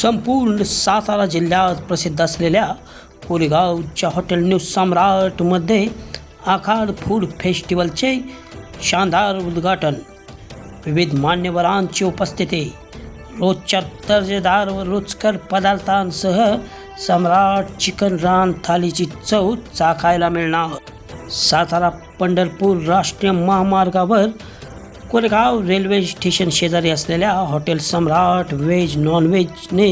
संपूर्ण सातारा जिल्ह्यात प्रसिद्ध असलेल्या कोरेगावच्या हॉटेल न्यू सम्राटमध्ये आखाड फूड फेस्टिवलचे शानदार उद्घाटन. विविध मान्यवरांची उपस्थिती रोजच्या दर्जेदार व रुचकर पदार्थांसह सम्राट चिकन रान थालीची चव चाखायला मिळणार. सातारा पंढरपूर राष्ट्रीय महामार्गावर कोरेगाव रेल्वे स्टेशन शेजारी असलेल्या हॉटेल सम्राट व्हेज नॉनव्हेजने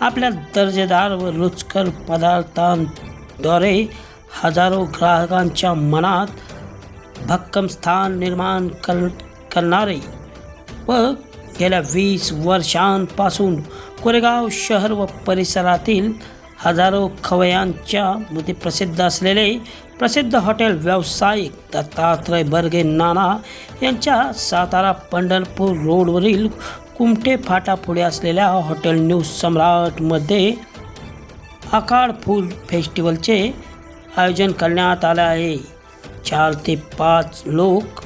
आपल्या दर्जेदार व रुचकर पदार्थांद्वारे हजारो ग्राहकांच्या मनात भक्कम स्थान निर्माण कर करणारे व गेल्या वीस वर्षांपासून कोरेगाव शहर व परिसरातील हजारो खवयांच्या मध्ये प्रसिद्ध असलेले प्रसिद्ध हॉटेल व्यावसायिक दत्तात्रय बर्गे नाना यांच्या सातारा पंढरपूर रोडवरील कुमटे फाटापुढे असलेल्या हॉटेल न्यू सम्राटमध्ये आकाळ फूल फेस्टिवलचे आयोजन करण्यात आले आहे. चार ते पाच लोक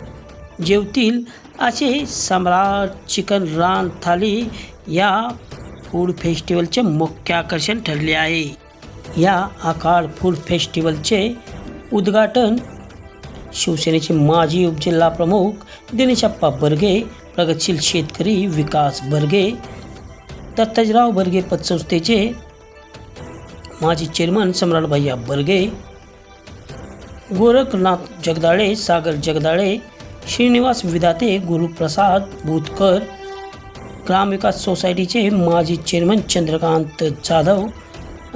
जेवतील असे सम्राट चिकन रान थाली या फूड फेस्टिवलचे मुख्य आकर्षण ठरले आहे. या आखाड फूड फेस्टिवलचे उद्घाटन शिवसेनेचे माजी उपजिल्हा प्रमुख दिनेशप्पा बर्गे प्रगतशील शेतकरी विकास बर्गे दत्तजराव बर्गे पतसंस्थेचे माजी चेअरमन सम्राट भैया बर्गे गोरखनाथ जगदाळे सागर जगदाळे श्रीनिवास विधाते गुरुप्रसाद भूतकर ग्रामविकास सोसायटीचे माजी चेअरमन चंद्रकांत जाधव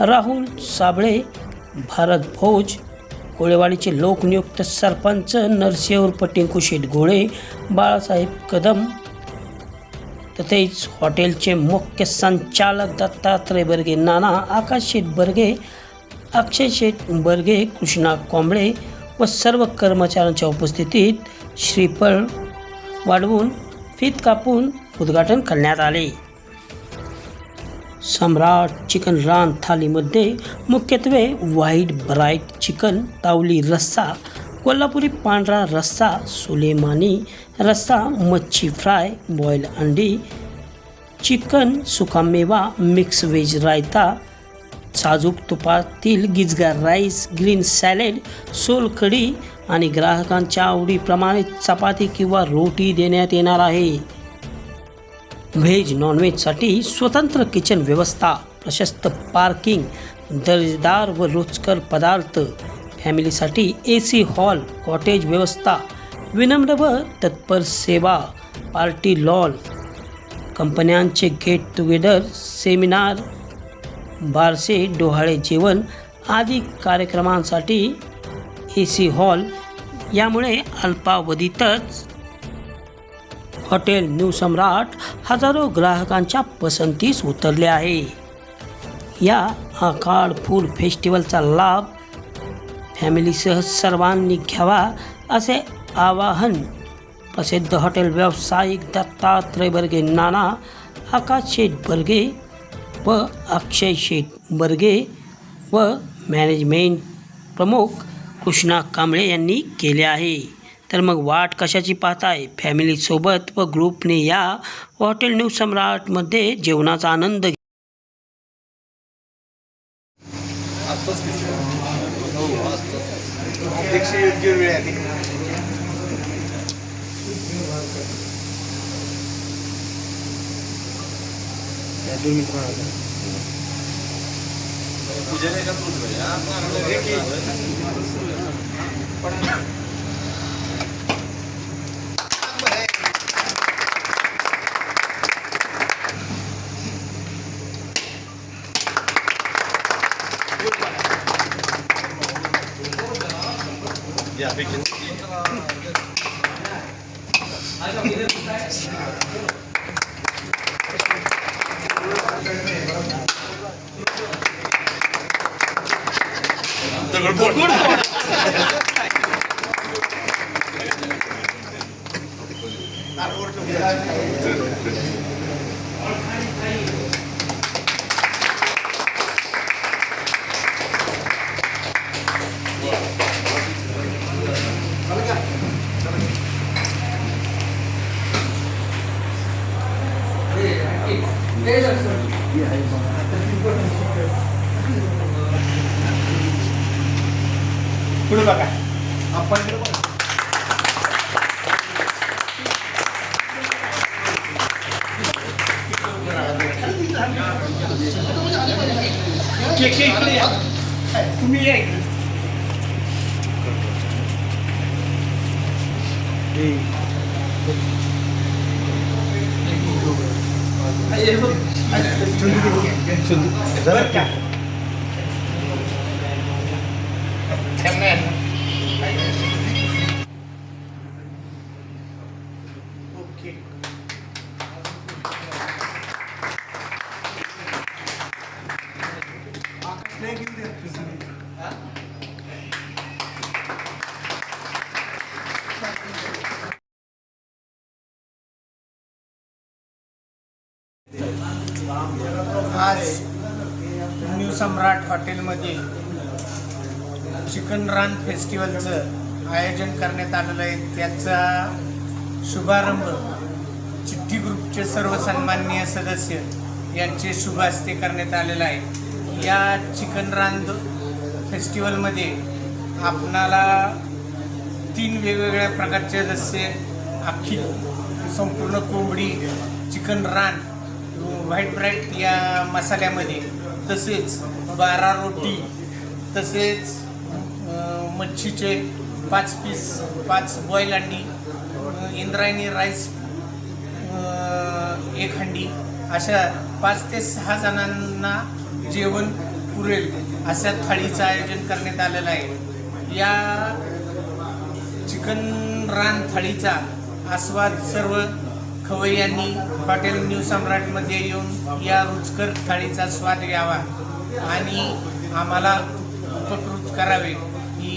राहुल साबळे भारत भोज कोळेवाडीचे लोकनियुक्त सरपंच नरसिंह टिंकू शेठ घोळे बाळासाहेब कदम तसेच हॉटेलचे मुख्य संचालक दत्तात्रय बर्गे नाना आकाश शेठ बर्गे अक्षय शेठ बर्गे कृष्णा कोंबळे व सर्व कर्मचाऱ्यांच्या उपस्थितीत श्रीफळ वाढवून फीत कापून उद्घाटन करण्यात आले. सम्राट चिकन रान थालीमध्ये मुख्यत्वे व्हाईट ब्राईट चिकन तावली रस्सा कोल्हापुरी पांढरा रस्सा सुलेमानी रस्सा मच्छी फ्राय बॉईल अंडी चिकन सुकामेवा मिक्स व्हेज रायता साजूक तुपातील गिजगार राईस ग्रीन सॅलेड सोलकढी आणि ग्राहकांच्या आवडीप्रमाणे चपाती किंवा रोटी देण्यात येणार आहे. व्हेज नॉनव्हेजसाठी स्वतंत्र किचन व्यवस्था प्रशस्त पार्किंग दर्जेदार व रुचकर पदार्थ. फॅमिलीसाठी ए सी हॉल कॉटेज व्यवस्था विनम्र व तत्पर सेवा पार्टी लॉल कंपन्यांचे गेट टुगेदर सेमिनार बारसे डोहाळे जेवण आदी कार्यक्रमांसाठी ए सी हॉल यामुळे अल्पावधीतच हॉटेल न्यू सम्राट हजारो ग्राहकांच्या पसंतीस उतरले आहे. या आकाळ फूड फेस्टिवलचा लाभ फॅमिलीसह सर्वांनी घ्यावा असे आवाहन प्रसिद्ध हॉटेल व्यावसायिक दत्तात्रय बर्गे नाना आकाश शेठ बर्गे व अक्षय शेठ बर्गे व मॅनेजमेंट प्रमुख कृष्णा कांबळे यांनी केले आहे. तर मग वाट कशाची पाहताय? फॅमिलीसोबत व ग्रुपने या हॉटेल न्यू सम्राटमध्ये जेवणाचा आनंद घ्या. आत्ताच घेतलं हो आत्ताच एकशे योग्य पुढे बघा आपण बघा. के इकडे या. तुम्ही या इकडे. बरं का? प्रकारे न्यू सम्राट हॉटेलमध्ये चिकन रान फेस्टिवलचं आयोजन करण्यात आलेलं आहे. त्याचा शुभारंभ चिठ्ठी ग्रुपचे सर्व सन्माननीय सदस्य यांचे शुभ हस्ते करण्यात आलेलं आहे. या चिकन रान फेस्टिवलमध्ये आपणाला तीन वेगवेगळ्या प्रकारचे जसे अख्खी संपूर्ण कोंबडी चिकन रान व्हाईट ब्रेड या मसाल्यामध्ये तसेच बारा रोटी तसेच मच्छीचे पाच पीस पाच बॉईल अंडी इंद्रायणी राईस एक हंडी अशा पाच ते सहा जणांना जेवण पुरेल अशा थाळीचं आयोजन करण्यात आलेलं आहे. या चिकन रान थाळीचा आस्वाद सर्व खवय्यांनी हॉटेल न्यू सम्राटमध्ये येऊन या रुचकर थाळीचा स्वाद घ्यावा आणि आम्हाला उपकृत करावे ही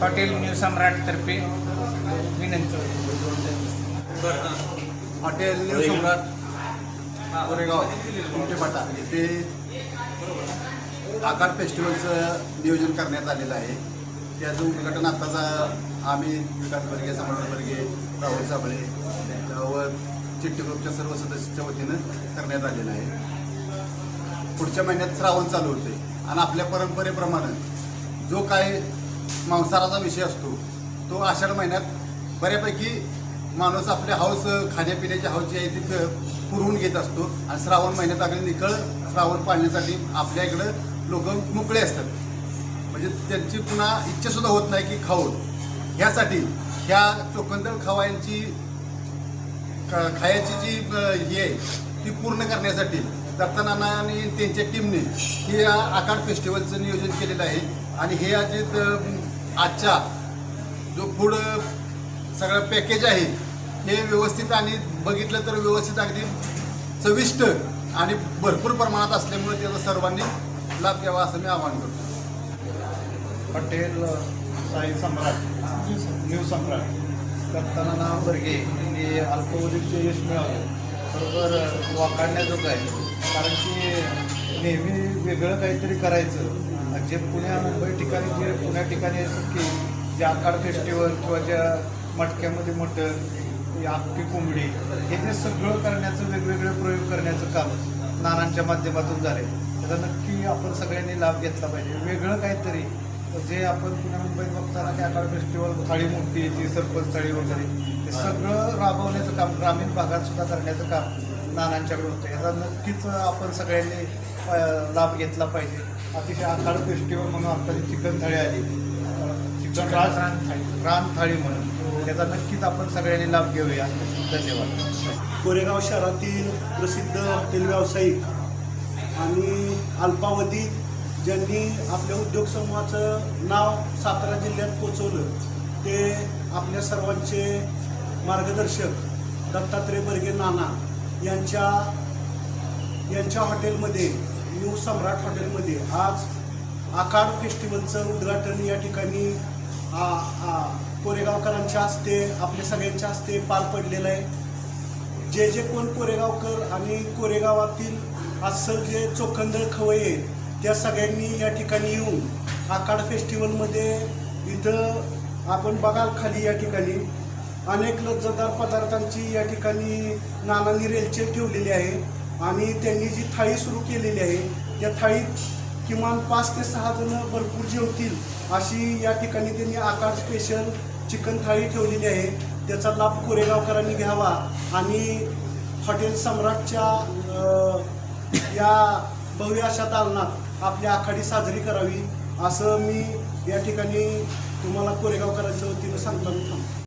हॉटेल न्यू सम्राटतर्फे विनंती. हॉटेल न्यू सम्राट कोरेगाव कुमटेपाटा येथे आकार फेस्टिवलचं नियोजन करण्यात आलेलं आहे. त्याचं उद्घाटन आत्ताचा आम्ही विकास वर्गे समाज राहुल साबळे व चिट्टी ग्रुपच्या सर्व सदस्यांच्या वतीनं करण्यात आलेलं आहे. पुढच्या महिन्यात श्रावण चालू होते आणि आपल्या परंपरेप्रमाणे जो काय मांसाहाराचा विषय असतो तो आषाढ महिन्यात बऱ्यापैकी माणूस आपले हाऊस खाण्यापिण्याची हाऊस जी आहे ती पुरवून घेत असतो. आणि श्रावण महिन्यात आपले निकळ श्रावण पाळण्यासाठी आपल्या इकडं लोक मोकळे असतात. म्हणजे त्यांची पुन्हा इच्छासुद्धा होत नाही की खाऊ ह्यासाठी ह्या चोखंदळ खवायांची खायची जी अ, ही आहे ती पूर्ण करण्यासाठी दत्तनाना आणि त्यांच्या टीमने हे या आकार फेस्टिवलचं नियोजन केलेलं आहे. आणि हे जे आजच्या जो फूड सगळं पॅकेज आहे हे व्यवस्थित आणि बघितलं तर व्यवस्थित अगदी चविष्ट आणि भरपूर प्रमाणात असल्यामुळे त्याचा सर्वांनी लाभ घ्यावा असं मी आवाहन करतो. पटेल साई सम्राट न्यू सम्राट. करताना वर्गे हे अल्पवधीचे यश मिळालं बरोबर वाखाणण्याजोगं आहे. कारण की नेहमी वेगळं काहीतरी करायचं. जे पुण्या मुंबई ठिकाणी जे पुण्या ठिकाणी असं की जे आकाड फेस्टिवल किंवा ज्या मटक्यामध्ये मटण ही कोंबडी हे जे सगळं करण्याचं वेगवेगळे प्रयोग करण्याचं काम नानांच्या माध्यमातून झाले त्याचा नक्की आपण सगळ्यांनी लाभ घेतला पाहिजे. वेगळं काहीतरी जे आपण पुण्या मुंबईत बघताना की आकाड फेस्टिवल थाळी मोठी येते सरपंच थाळी वगैरे हे. सगळं राबवण्याचं काम ग्रामीण भागात सुद्धा करण्याचं काम नानांच्याकडे होतं. याचा नक्कीच आपण सगळ्यांनी लाभ घेतला पाहिजे. अतिशय आखाड फेस्टिवल म्हणून आता जी चिकन थाळी आली चिकन राज थाळी. रान थाळी म्हणून. त्याचा नक्कीच आपण सगळ्यांनी लाभ घेऊया. धन्यवाद. कोरेगाव शहरातील प्रसिद्ध हॉटेल व्यावसायिक आणि अल्पावधीत ज्यांनी आपल्या उद्योग समूहाचं नाव सातारा जिल्ह्यात पोचवलं ते आपल्या सर्वांचे मार्गदर्शक दत्तात्रय बर्गे नाना यांच्या यांच्या हॉटेलमध्ये न्यू सम्राट हॉटेलमध्ये आज आखाड फेस्टिवलचं उद्घाटन या ठिकाणी आ, कोरेगावकरांच्या हस्ते आपल्या सगळ्यांच्या हस्ते पार पडलेलं आहे. जे जे कोण कोरेगावकर आणि कोरेगावातील अस्सल जे चोखंदळ खवये त्या सगळ्यांनी या ठिकाणी येऊन आखाड फेस्टिवलमध्ये इथं आपण बघाल खाली या ठिकाणी. अनेक लज्जतदार पदार्थांची या ठिकाणी नानांनी रेलचेल ठेवलेली आहे आणि त्यांनी जी थाळी सुरू केलेली आहे त्या थाळीत किमान पाच ते सहा जण भरपूर जेवतील अशी या ठिकाणी त्यांनी आकार स्पेशल चिकन थाळी ठेवलेली आहे. त्याचा लाभ कोरेगावकरांनी घ्यावा आणि हॉटेल सम्राटच्या या भव्य अशा दालनात आपली आखाडी साजरी करावी असं मी या ठिकाणी तुम्हाला कोरेगावकरांच्या वतीनं सांगताना थांबतो.